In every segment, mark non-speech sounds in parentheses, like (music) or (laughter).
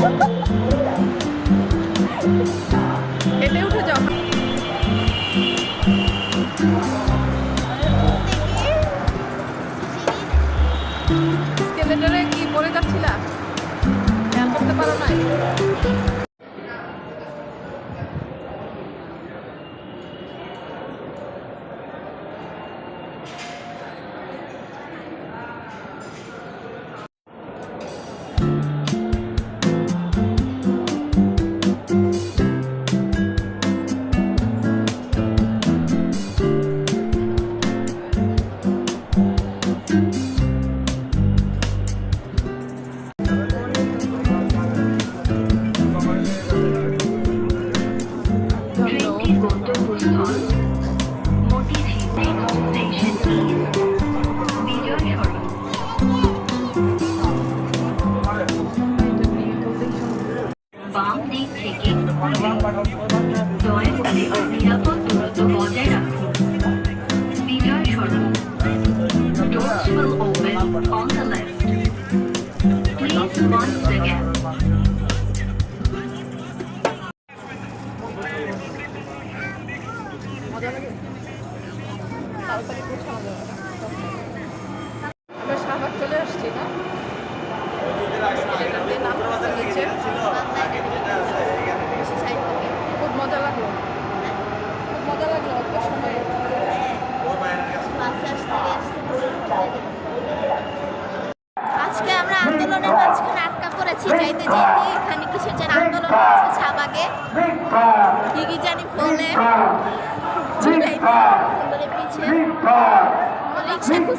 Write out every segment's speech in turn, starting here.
Woohoo! (laughs) But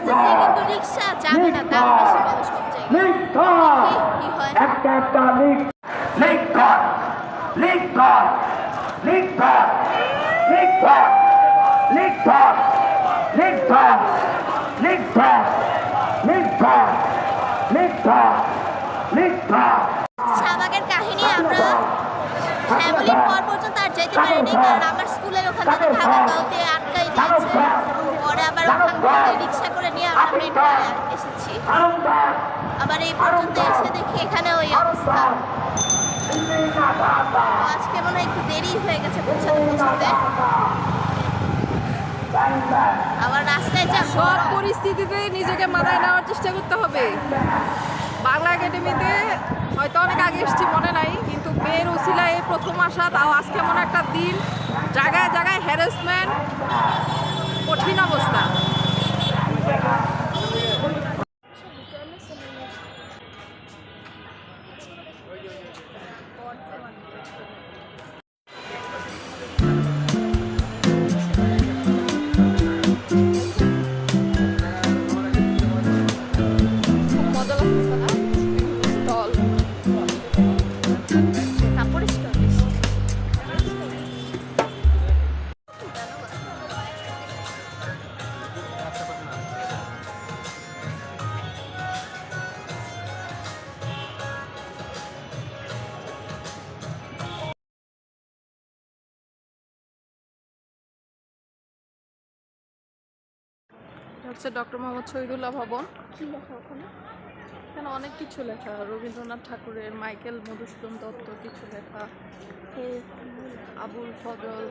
খুঁজতেছি কিন্তু রিক্সা যাবে না দাম বেশি একটা একটা শাহবাগের কাহিনী আমরা ফ্যামিলির পর পর্যন্ত আর যেতে পারিনি কারণ আমার স্কুলের ওখান থেকে ভাগাগাঁওতে আটকাই দিয়েছে পরে আবার ওখান থেকে রিক্সা করে নিয়ে আমরা মেট্রোয় এসেছি। আবার এই পর্যন্ত এসে দেখি এখানে ওই অবস্থা। আজকে মনে হয় একটু দেরি হয়ে গেছে পৌঁছাতে পৌঁছাতে। আবার রাস্তায় যা সব পরিস্থিতিতে নিজেকে মানায় নেওয়ার চেষ্টা করতে হবে। বাংলা একাডেমিতে হয়তো অনেক আগে এসেছি মনে নাই কিন্তু মেয়ের উসিলায় এই প্রথম আসা তাও আজকে এমন একটা দিন জায়গায় জায়গায় হ্যারাসমেন্ট কঠিন অবস্থা। হচ্ছে ডক্টর মোহাম্মদ শহীদুল্লাহ ভবন। কি এখানে অনেক কিছু লেখা। রবীন্দ্রনাথ ঠাকুরের মাইকেল মধুসূদন দত্ত কিছু লেখা। আবুল ফজল।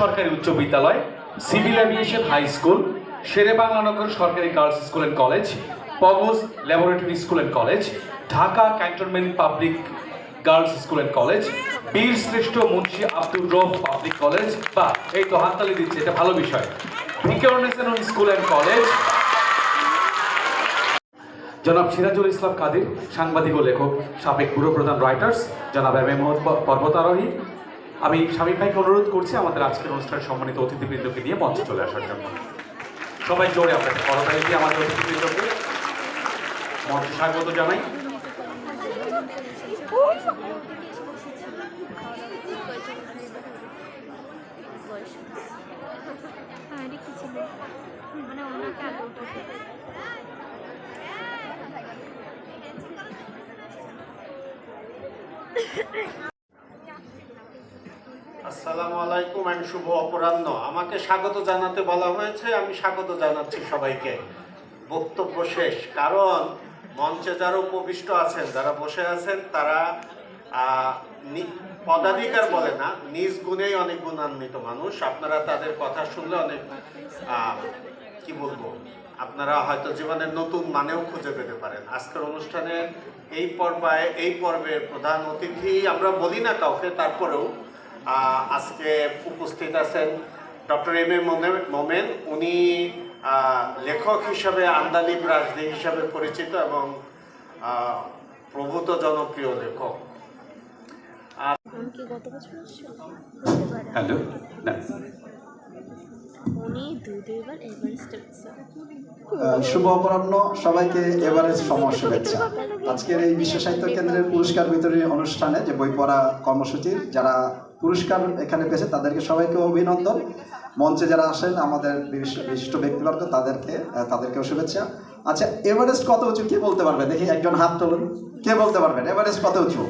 সরকারি উচ্চ বিদ্যালয় civil aviation high school Shere Banglanagar সরকারি girls school and college Pogose laboratory school and college Dhaka cantonment public girls school and college Bir Sreshtho Munshi Abdur Rouf public college. বা, এই তো হাততালি দিচ্ছে, এটা ভালো বিষয়। Viqarunnisa school and college. জনাব সিরাজুল ইসলাম কাদির, সাংবাদিক ও লেখক, সাবেক পুরো প্রধান রাইটার্স, জনাব এম এম পর্বতারোহী। আমি স্বামী ভাইকে অনুরোধ করছি আমাদের আজকের অনুষ্ঠানে সম্মানিত অতিথিবৃন্দকে নিয়ে মঞ্চে চলে আসার জন্য। সবাই জোরে আপনাকে করতালি দিয়ে আমাদের অতিথিবৃন্দকে মঞ্চে স্বাগত জানাই। রেখেছিল মানে ওনাকে আসসালামু আলাইকুম এন্ড শুভ অপরাহ্ন। আমাকে স্বাগত জানাতে বলা হয়েছে, আমি স্বাগত জানাচ্ছি সবাইকে। বক্তব্য শেষ। কারণ মঞ্চে যারা উপবিষ্ট আছেন, যারা বসে আছেন, তারা পদাধিকার বলে না, নিজ গুণেই অনেক গুণান্বিত মানুষ। আপনারা তাদের কথা শুনলে অনেক কি বলব, আপনারা হয়তো জীবনের নতুন মানেও খুঁজে পেতে পারেন। আজকের অনুষ্ঠানে এই পর্বায়, এই পর্বের প্রধান অতিথি আমরা বলি না কাউকে, তারপরেও আজকে উপস্থিত আছেন ডক্টর এম এ মোমেন। উনি লেখক হিসাবে, আন্দালিব রাজদি হিসাবে পরিচিত এবং প্রভূত জনপ্রিয় লেখক উনি কি গত বছর আসছিল? হতে পারে। হ্যালো? শুভ অপরাহ্ন সবাইকে এভারেস্ট সমর শুভেচ্ছা আজকের এই বিশ্ব সাহিত্য কেন্দ্রের পুরস্কার বিতরণী অনুষ্ঠানে যে বই পড়া কর্মসূচির যারা পুরস্কার এখানে পেয়েছে তাদেরকে সবাইকে অভিনন্দন। মঞ্চে যারা আসেন আমাদের বিশিষ্ট বিশিষ্ট ব্যক্তিবর্গ তাদেরকে তাদেরকেও শুভেচ্ছা। আচ্ছা এভারেস্ট কত উঁচু? কে বলতে পারবে? দেখি একজন হাত তুলুন। কে বলতে পারবেন? এভারেস্ট কত উঁচু?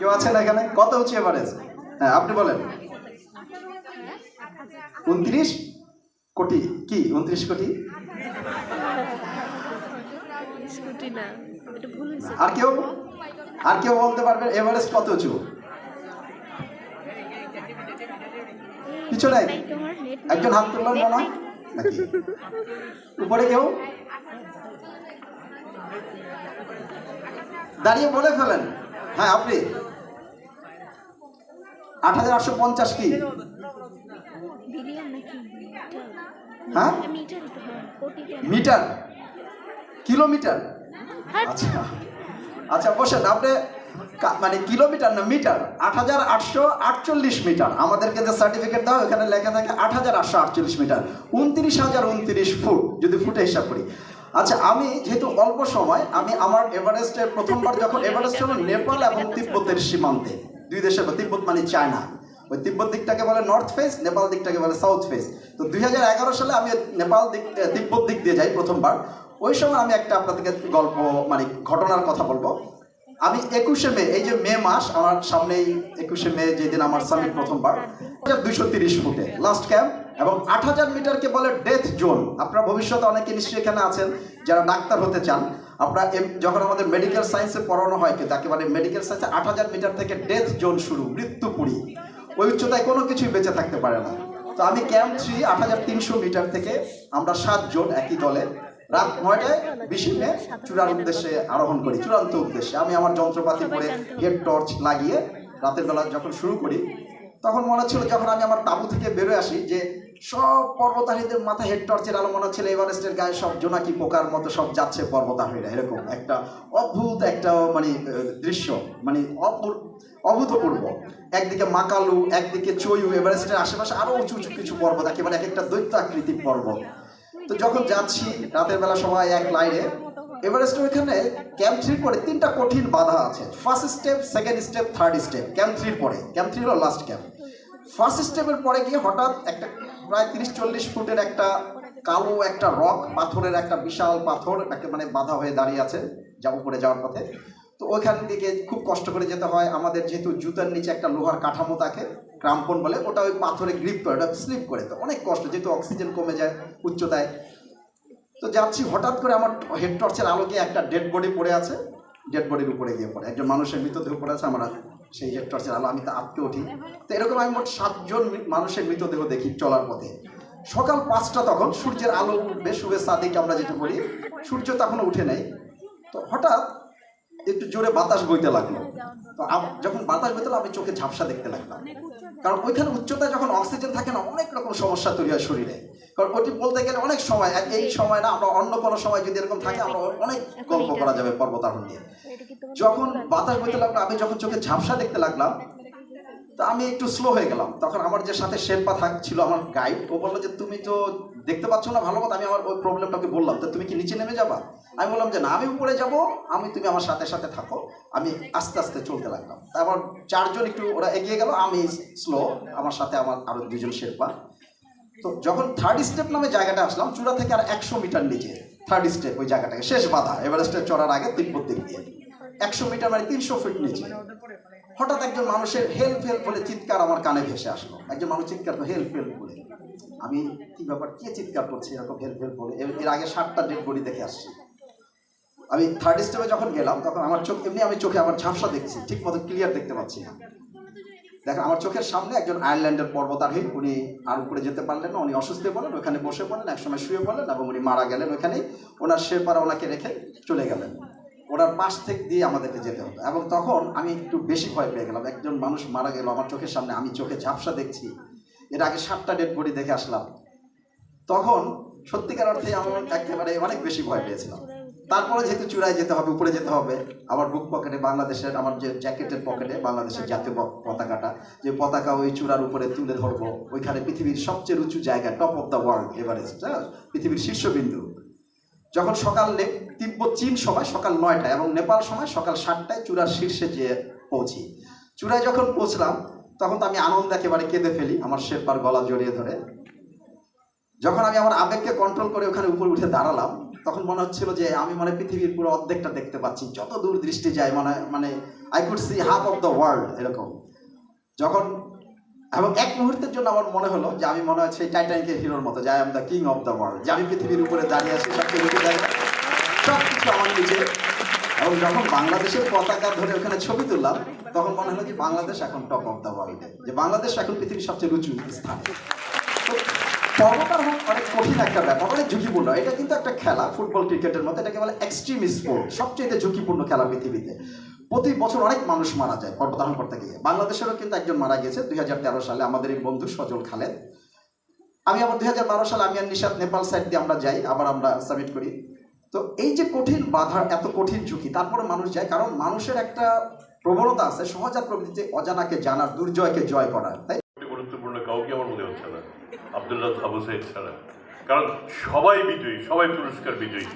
কেউ আছেন এখানে? কত উঁচু এভারেজ হ্যাঁ আপনি বলেন। উনত্রিশ কোটি? কি, উনত্রিশ কোটি? আর কেউ? আর কেউ বলতে পারবে এভারেজ কত উঁচু কিছু নাই একজন হাত তুললেন মনে হয়? উপরে কেউ? দাঁড়িয়ে বলে ফেলেন। হ্যাঁ আপনি। আট হাজার আটশো পঞ্চাশ কি? হ্যাঁ? মিটার? কিলোমিটার? আচ্ছা। আচ্ছা বসেন, আপনি মানে কিলোমিটার না, মিটার? আট হাজার আটশো আটচল্লিশ মিটার। আমাদেরকে যে সার্টিফিকেট দাও এখানে লেখা থাকে আট হাজার আটশো আটচল্লিশ মিটার। উনত্রিশ হাজার উনত্রিশ ফুট, যদি ফুটে হিসাব করি। আচ্ছা আমি যেহেতু অল্প সময়, আমি আমার এভারেস্টের প্রথমবার যখন এভারেস্ট হলো, নেপাল এবং তিব্বতের সীমান্তে। দুই দেশের তিব্বত মানে চায়না। ওই তিব্বত দিকটাকে বলে নর্থ ফেস নেপাল দিকটাকে বলে সাউথ ফেস তো দুই সালে আমি নেপাল দিক তিব্বত দিক দিয়ে যাই প্রথমবার। ওই সময় আমি একটা আপনাদেরকে গল্প মানে ঘটনার কথা বলব। আমি একুশে মে, এই যে মে মাস, আমার সামনেই একুশে মে যেদিন আমার সামিট প্রথমবার দুইশো তিরিশ ফুটে লাস্ট ক্যাম্প এবং আট হাজার মিটারকে বলে ডেথ জোন আপনার ভবিষ্যতে অনেকে নিশ্চয়ই এখানে আছেন, যারা ডাক্তার হতে চান। আমরা যখন আমাদের মেডিকেল সায়েন্সে পড়ানো হয় কিন্তু একেবারে মেডিকেল সায়েন্সে আট হাজার মিটার থেকে ডেথ জোন শুরু মৃত্যুপুরী ওই উচ্চতায় কোনো কিছুই বেঁচে থাকতে পারে না। তো আমি ক্যাম্প থ্রি আট হাজার তিনশো মিটার থেকে আমরা সাতজন একই দলে রাত নয়টায় বিশে মে চূড়ার উদ্দেশ্যে আরোহণ করি, চূড়ান্ত উদ্দেশ্যে। আমি আমার যন্ত্রপাতি পরে হেড টর্চ লাগিয়ে রাতের বেলা যখন শুরু করি তখন মনে হচ্ছিল যখন আমি আমার তাঁবু থেকে বেরোয় আসি যে সব পর্বতারীদের মাথায় হেড টর্চের আলো, মনে হচ্ছিল এভারেস্টের গায়ে সব জোনাকি পোকার মতো সব যাচ্ছে পর্বতারীরা এরকম একটা অদ্ভুত একটা মানে দৃশ্য মানে অভূতপূর্ব। একদিকে মাকালু, একদিকে চয়ু এভারেস্টের আশেপাশে আরও উঁচু উঁচু কিছু পর্বত, একেবারে এক একটা দৈত্য আকৃতির পর্বত। তো যখন যাচ্ছি, রাতের বেলা সবাই এক লাইনে এভারেস্টের ওইখানে ক্যাম্প থ্রির পরে তিনটা কঠিন বাধা আছে। First step second step third step camp থ্রির পরে। ক্যাম্প থ্রি হলো লাস্ট ক্যাম্প ফার্স্ট স্টেপের পরে গিয়ে হঠাৎ একটা প্রায় তিরিশ চল্লিশ ফুটের একটা কালো একটা রক পাথরের একটা বিশাল পাথর একটা মানে বাধা হয়ে দাঁড়িয়ে আছে যা উপরে যাওয়ার পথে। তো ওইখান দিকে খুব কষ্ট করে যেতে হয়। আমাদের যেহেতু জুতার নিচে একটা লোহার কাঠামো থাকে, ক্রাম্পন বলে, ওটা ওই পাথরে গ্রিপ করে ওটা স্লিপ করে তো অনেক কষ্ট, যেহেতু অক্সিজেন কমে যায় উচ্চতায়। তো যাচ্ছি, হঠাৎ করে আমার হেড টর্চের আলো আলোকে একটা ডেড বডি পড়ে আছে। ডেড বডির উপরে গিয়ে পড়ে। একজন মানুষের মৃতদেহ পড়ে আছে, আমরা সেই হেড টর্চের আলো, আমি তো আটকে উঠি। তো এরকম আমি মোট সাতজন মানুষের মৃতদেহ দেখি চলার পথে। সকাল পাঁচটা তখন সূর্যের আলো উঠবে, শুভেচ্ছা দিকে আমরা যেটা বলি সূর্য তখনও উঠে নেই। তো হঠাৎ একটু জোরে বাতাস বইতে লাগল। তো যখন বাতাস বইতে আমি চোখে ঝাপসা দেখতে লাগলাম। কারণ ওইখানে উচ্চতায় যখন অক্সিজেন থাকে না, অনেক রকম সমস্যা তৈরি হয় শরীরে। কারণ ওটি বলতে গেলে অনেক সময় এই সময় না আমরা অন্য কোনো সময় যদি এরকম থাকে আমরা অনেক গল্প করা যাবে পর্বতারোহণ নিয়ে। এটা যখন বাতাস বইতে লাগল আমি যখন চোখে ঝাপসা দেখতে লাগলাম তো আমি একটু স্লো হয়ে গেলাম। তখন আমার যে সাথে শেরপা থাক ছিল আমার গাইড ও বলল যে তুমি তো দেখতে পাচ্ছ না ভালো মতো আমি আমার ওই প্রবলেমটাকে বললাম। তো তুমি কি নিচে নেমে যাবা? আমি বললাম যে না আমি উপরে যাব। আমি তুমি আমার সাথে সাথে থাকো। আমি আস্তে আস্তে চলতে লাগলাম। তারপর চারজন একটু ওরা এগিয়ে গেল আমি স্লো আমার সাথে আমার আরও দুজন শেরপা তো যখন থার্ড স্টেপ নামে জায়গাটা আসলাম, চূড়া থেকে আর একশো মিটার নিচে থার্ড স্টেপ ওই জায়গাটাকে, শেষ বাধা এভারেস্টের চড়ার আগে তিব্বত দিক দিয়ে। একশো মিটার মানে তিনশো ফিট নিচে। হঠাৎ একজন মানুষের হেল্প হেল্প বলে চিৎকার আমার কানে ভেসে আসলো। একজন মানুষ চিৎকার করে হেল্প হেল্প বলে। আমি, কি ব্যাপার? কে চিৎকার করছে? এরকম হেল্প হেল্প বলে? এর আগে সাতটা ডেড বডি দেখে আসছি। আমি থার্ড স্টেপে যখন গেলাম, তখন আমার চোখ, এমনি আমি চোখে আমার ঝাপসা দেখছি, ঠিক মতো ক্লিয়ার দেখতে পাচ্ছি না। দেখেন আমার চোখের সামনে একজন আয়ারল্যান্ডের পর্বতারোহী, উনি আর উপরে যেতে পারলেন না, উনি অসুস্থ পড়লেন, ওখানে বসে পড়লেন, একসময় শুয়ে পড়লেন এবং উনি মারা গেলেন ওখানেই। ওনার শেরপারা ওনাকে রেখে চলে গেলেন। ওনার পাশ থেকে দিয়ে আমাদেরকে যেতে হতো এবং তখন আমি একটু বেশি ভয় পেয়ে গেলাম। একজন মানুষ মারা গেল, আমার চোখের সামনে আমি চোখে ঝাপসা দেখছি। এর আগে সাতটা ডেট বডি দেখে আসলাম। তখন সত্যিকার অর্থে আমার একেবারে অনেক বেশি ভয় পেয়েছিলাম। তারপরে যেহেতু চূড়ায় যেতে হবে, উপরে যেতে হবে, আমার বুক পকেটে বাংলাদেশের, আমার যে জ্যাকেটের পকেটে বাংলাদেশের জাতীয় পতাকাটা, যে পতাকা ওই চূড়ার উপরে তুলে ধরবো, ওইখানে পৃথিবীর সবচেয়ে উঁচু জায়গা top of the world Everest পৃথিবীর শীর্ষবিন্দু। যখন সকাল তিব্বত চীন সময় সকাল নয়টায় এবং নেপাল সময় সকাল সাতটায় চূড়ার শীর্ষে যেয়ে পৌঁছি। চূড়ায় যখন পৌঁছলাম, তখন তো আমি আনন্দ একেবারে কেঁদে ফেলি, আমার শেরপার গলা জড়িয়ে ধরে। যখন আমি আমার আবেগকে কন্ট্রোল করে ওখানে উপরে উঠে দাঁড়ালাম তখন মনে হচ্ছিল যে আমি মানে পৃথিবীর পুরো অর্ধেকটা দেখতে পাচ্ছি। যত দূর দৃষ্টি যায় মানে মানে I could see half of the world এরকম। যখন, এবং এক মুহূর্তের জন্য আমার মনে হলো যে আমি মনে সেই টাইটানিকের হিরোর মতো, যে I am the king of the world যে আমি পৃথিবীর উপরে দাঁড়িয়ে আছি সব জায়গায় সব কিছু আমার নিচে। এবং যখন বাংলাদেশের পতাকা ধরে ওখানে ছবি তুললাম, তখন মনে হলো যে বাংলাদেশ এখন টপ অফ দ্য ওয়ার্ল্ডে যে বাংলাদেশ এখন পৃথিবীর সবচেয়ে উঁচু স্থান। পর্বতারোহণ অনেক কঠিন একটা ব্যাপার, অনেক ঝুঁকিপূর্ণ। এটা কিন্তু একটা খেলা, ফুটবল, ক্রিকেটের মতো, এটাকে বলে এক্সট্রিম স্পোর্ট সবচেয়ে ঝুঁকিপূর্ণ খেলা পৃথিবীতে। প্রতি বছর অনেক মানুষ মারা যায় পর্বতারোহণ করতে গিয়ে। বাংলাদেশেরও কিন্তু একজন মারা গেছে দুই হাজার তেরো সালে আমাদের এই বন্ধু সজল খালেদ। আমি আবার দুই হাজার বারো সালে আমি আর নিশাদ নেপাল সাইড দিয়ে আমরা যাই, আবার আমরা সাবমিট করি। তো এই যে কঠিন বাধা এত কঠিন ঝুঁকি, তারপরে মানুষ যায়, কারণ মানুষের একটা প্রবণতা আছে, সহজাত প্রকৃতিতে অজানাকে জানার, দুর্জয়কে জয় করার, তাই গুরুত্বপূর্ণ কাউকে আমার মনে হচ্ছে না আবদুল্লাহ আবু সাইদ ছাড়া। কারণ সবাই বিজয়ী সবাই পুরস্কার বিজয়ী।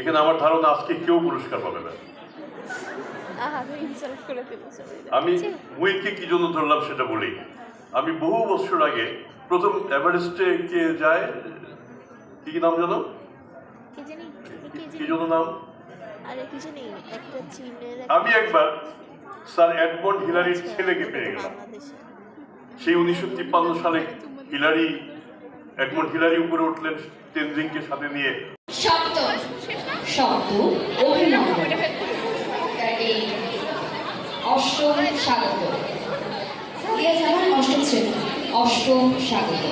এখানে আমার ধারণা আজকে কেউ পুরস্কার পাবে না। আমি মুহিতকে কি জন্য ধরলাম সেটা বলি। আমি বহু বছর আগে প্রথম এভারেস্টে কে যায়? কি কি নাম জানো? কি জানি? কি কি জানি? জন্য নাম? আরে কি জানি? একটা চীনের আমি একবার স্যার এডমন্ড হিলারির ছেলেকে পেয়ে গেলাম। সেই উনিশশো তিপ্পান্ন সালে হিলারি এডমন্ড হিলারি উপরে উঠলেন তেনজিংকে সাথে নিয়ে। শব্দ শব্দ অভিনন্দন এই অষ্টম স্বাগত। অষ্টম শ্রেণি। অষ্টম স্বাগত।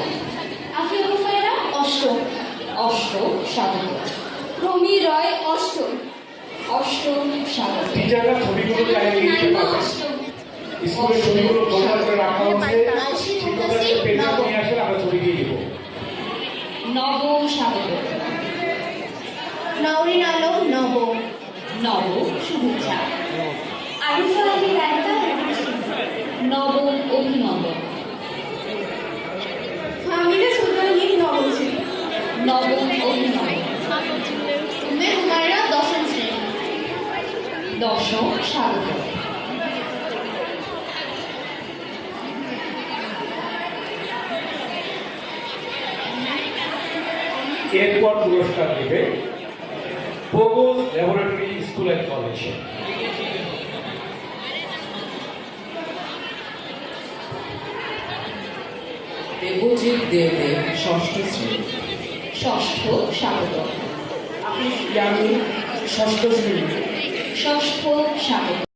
অষ্টম অষ্টম স্বাগত। রমি রয় অষ্টম অষ্টম স্বাগত। ছবিগুলো স্কুলের ছবিগুলো করে রাখা হচ্ছে। শিক্ষকরা পেপার নিয়ে আসলে আমরা ছবি দিয়ে দিব। নবম স্বাগত নওরিন আলম নব নব শুভেচ্ছা। আরিফা আলী রায়তা অভিনন্দন। ফামিলা সুলতানিন নবম শ্রেণি নবম অভিনন্দন। উম্মে হুমায়রা দশম শ্রেণি। দশম স্বাগত এরপর পুরস্কার দেবে Pogose laboratory school and college. Debjit Debdeb ষষ্ঠ শ্রেণি। ষষ্ঠ স্বাগত। আমি ষষ্ঠ শ্রেণি। ষষ্ঠ স্বাগত।